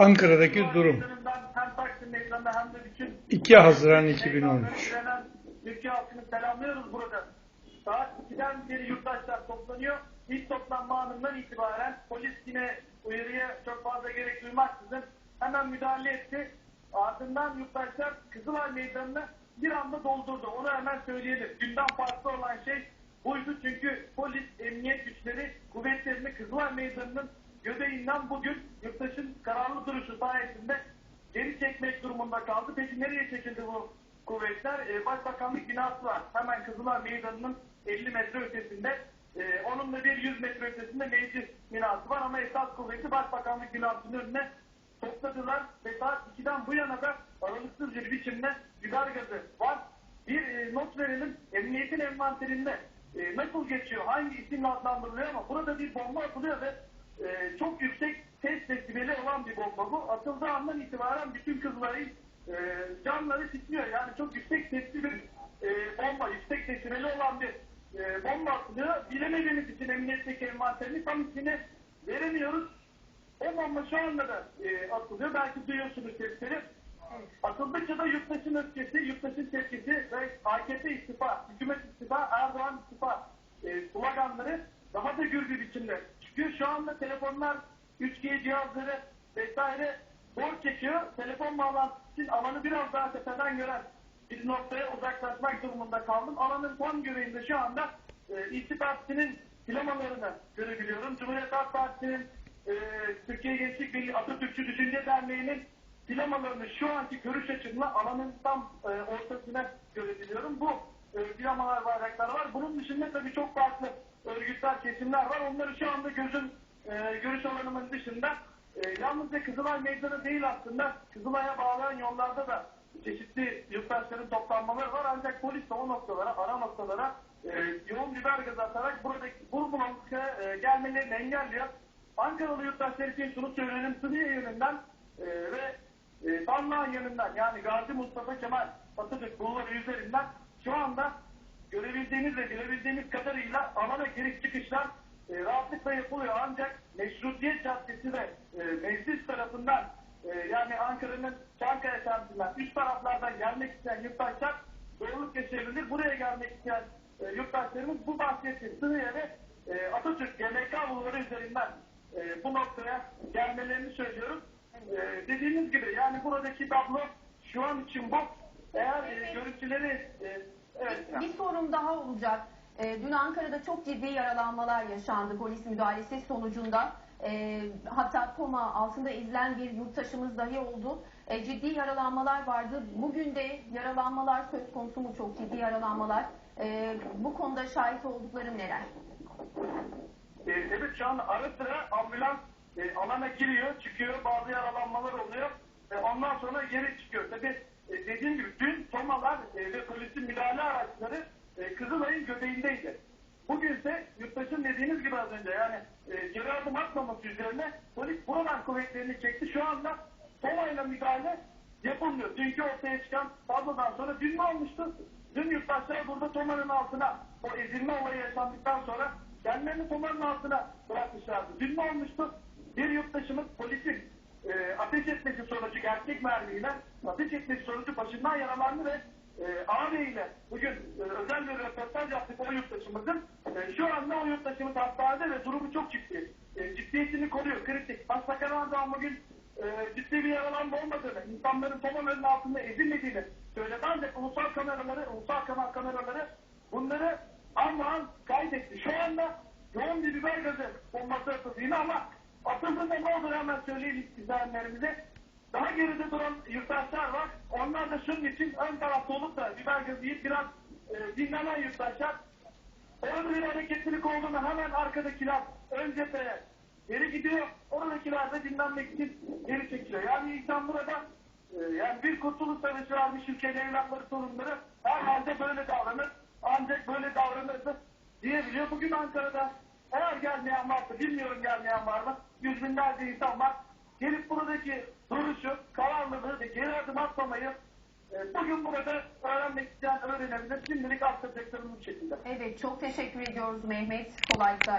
Ankara'daki durum. Meydanından Hem Taksim Meydanı'nda hem de bütün 2 Haziran Meydanları 2013. direnen Türkiye halkını selamlıyoruz burada. Saat 2'den beri yurttaşlar toplanıyor. İlk toplanma anından itibaren polis yine uyarıya çok fazla gerek duymaksızın hemen müdahale etti. Ardından yurttaşlar Kızılay Meydanı'nı bir anda doldurdu. Onu hemen söyleyelim. Günden farklı olan şey buydu çünkü polis, emniyet güçleri kuvvetlerini Kızılay Meydanı'nın göbeğinden bugün yurttaşın kararlı duruşu sayesinde geri çekmek durumunda kaldı. Peki nereye çekildi bu kuvvetler? Ee, Başbakanlık binası var. Hemen Kızılay Meydanı'nın 50 metre ötesinde. Ee, onun da bir 100 metre ötesinde meclis binası var ama esas kuvveti Başbakanlık binasının önüne topladılar ve saat 2'den bu yana da aralıksız bir biçimde biber gazı var. Bir e, not verelim. Emniyetin envanterinde e, nasıl geçiyor, hangi isimle adlandırılıyor ama burada bir bomba atılıyor ve e, çok yüksek ses desibeli olan bir bomba bu. Atıldığı andan itibaren bütün kızların e, canları titriyor. Yani çok yüksek sesli bir e, bomba, yüksek desibeli olan bir e, bomba atılıyor. Bilemediğimiz için emniyetteki envanterini tam ismini veremiyoruz. O bomba şu anda da e, atılıyor. Belki duyuyorsunuz sesleri. Atıldıkça da yurttaşın öfkesi, yurttaşın tepkisi ve AKP istifa, hükümet istifa, Erdoğan istifa e, sloganları daha da gür bir biçimde çıkıyor. Şu anda telefonlar, 3G cihazları vesaire borç çekiyor. Telefon bağlantısı için alanı biraz daha tepeden gören bir noktaya uzaklaşmak durumunda kaldım. Alanın tam göbeğinde şu anda e, İşçi Partisi'nin plamalarını görebiliyorum. Cumhuriyet Halk Partisi'nin e, Türkiye Gençlik Birliği Atatürkçü Düşünce Derneği'nin plamalarını şu anki görüş açımla alanın tam e, ortasına görebiliyorum. Bu e, plamalar, bayraklar var. Bunun dışında tabii çok farklı örgütler, kesimler var. Onları şu anda gözüm e, görüş alanımın dışında e, yalnızca Kızılay Meydanı değil aslında Kızılay'a bağlayan yollarda da çeşitli yurttaşların toplanmaları var. Ancak polis de o noktalara, ara noktalara e, yoğun biber gazı atarak buradaki bu bulanıklığa e, gelmelerini engelliyor. Ankaralı yurttaşlar için şunu söyleyelim. Suriye yönünden e, ve e, Tanrı'nın yönünden yani Gazi Mustafa Kemal Atatürk bulvarı üzerinden şu anda görebildiğimiz ve görebildiğimiz kadarıyla alana giriş çıkışlar e, rahatlıkla yapılıyor. Ancak Meşrutiyet Caddesi ve e, meclis tarafından e, yani Ankara'nın Çankaya semtinden üst taraflardan gelmek isteyen yurttaşlar zorluk yaşayabilir. Buraya gelmek isteyen e, yurttaşlarımız bu bahsettiğim Suriye ve e, Atatürk GMK bulvarı üzerinden e, bu noktaya gelmelerini söylüyorum. E, dediğimiz gibi yani buradaki tablo şu an için bu. Eğer e, görüntüleri e, evet, Bir sorun daha olacak. Ee, dün Ankara'da çok ciddi yaralanmalar yaşandı polis müdahalesi sonucunda. Ee, hatta koma altında ezilen bir yurttaşımız dahi oldu. Ee, ciddi yaralanmalar vardı. Bugün de yaralanmalar söz konusu mu çok ciddi yaralanmalar? Bu konuda şahit olduklarım neler? E, evet şu an ara sıra ambulans e, alana giriyor, çıkıyor, bazı yaralanmalar oluyor. E, ondan sonra geri çıkıyor. Tabii e, dediğim gibi dün tomalar e, ve müdahale araçları e, Kızılay'ın göbeğindeydi. Bugünse yurttaşın dediğiniz gibi az önce yani e, geri adım atmaması üzerine polis buradan kuvvetlerini çekti. Şu anda tomayla müdahale yapılmıyor. Dünkü ortaya çıkan tablodan sonra dün ne olmuştu? Dün yurttaşlar burada tomanın altına o ezilme olayı yaşandıktan sonra kendilerini tomanın altına bırakmışlardı. Dün ne olmuştu? Bir yurttaşımız polisin e, ateş etmesi sonucu gerçek mermiyle ateş etmesi sonucu başından yaralandı ve e, ağabeyiyle bugün e, özel bir röportaj yaptık o yurttaşımızın. E, şu anda o yurttaşımız hastanede ve durumu çok ciddi. E, ciddiyetini koruyor, kritik. Başbakan Erdoğan bugün e, ciddi bir yaralanma olmadığını, insanların tomaların altında ezilmediğini söyledi. Ancak ulusal kameraları, ulusal kanal kameraları bunları an kaydetti. Şu anda yoğun bir biber gazı bombası atıldığını ama atıldığında ne olur hemen söyleyelim izleyenlerimize. Daha geride duran yurttaşlar var. Onlar da şunun için ön tarafta olup da biber gazı yiyip biraz e, dinlenen yurttaşlar. Orada bir hareketlilik olduğunda hemen arkadakiler ön cepheye geri gidiyor. Oradakiler de dinlenmek için geri çekiliyor. Yani insan burada e, yani bir kurtuluş savaşı varmış ülkenin evlatları sorunları herhalde böyle davranır. Ancak böyle davranırsa diyebiliyor. Bugün Ankara'da eğer gelmeyen varsa bilmiyorum gelmeyen var mı? Yüz binlerce insan var. Gelip buradaki duruşu, kararlılığı ve geri adım atmamayı e, bugün burada öğrenmek isteyen öğrenebilir. Şimdilik aktaracaklarım bu şekilde. Evet çok teşekkür ediyoruz Mehmet. Kolaylıklar.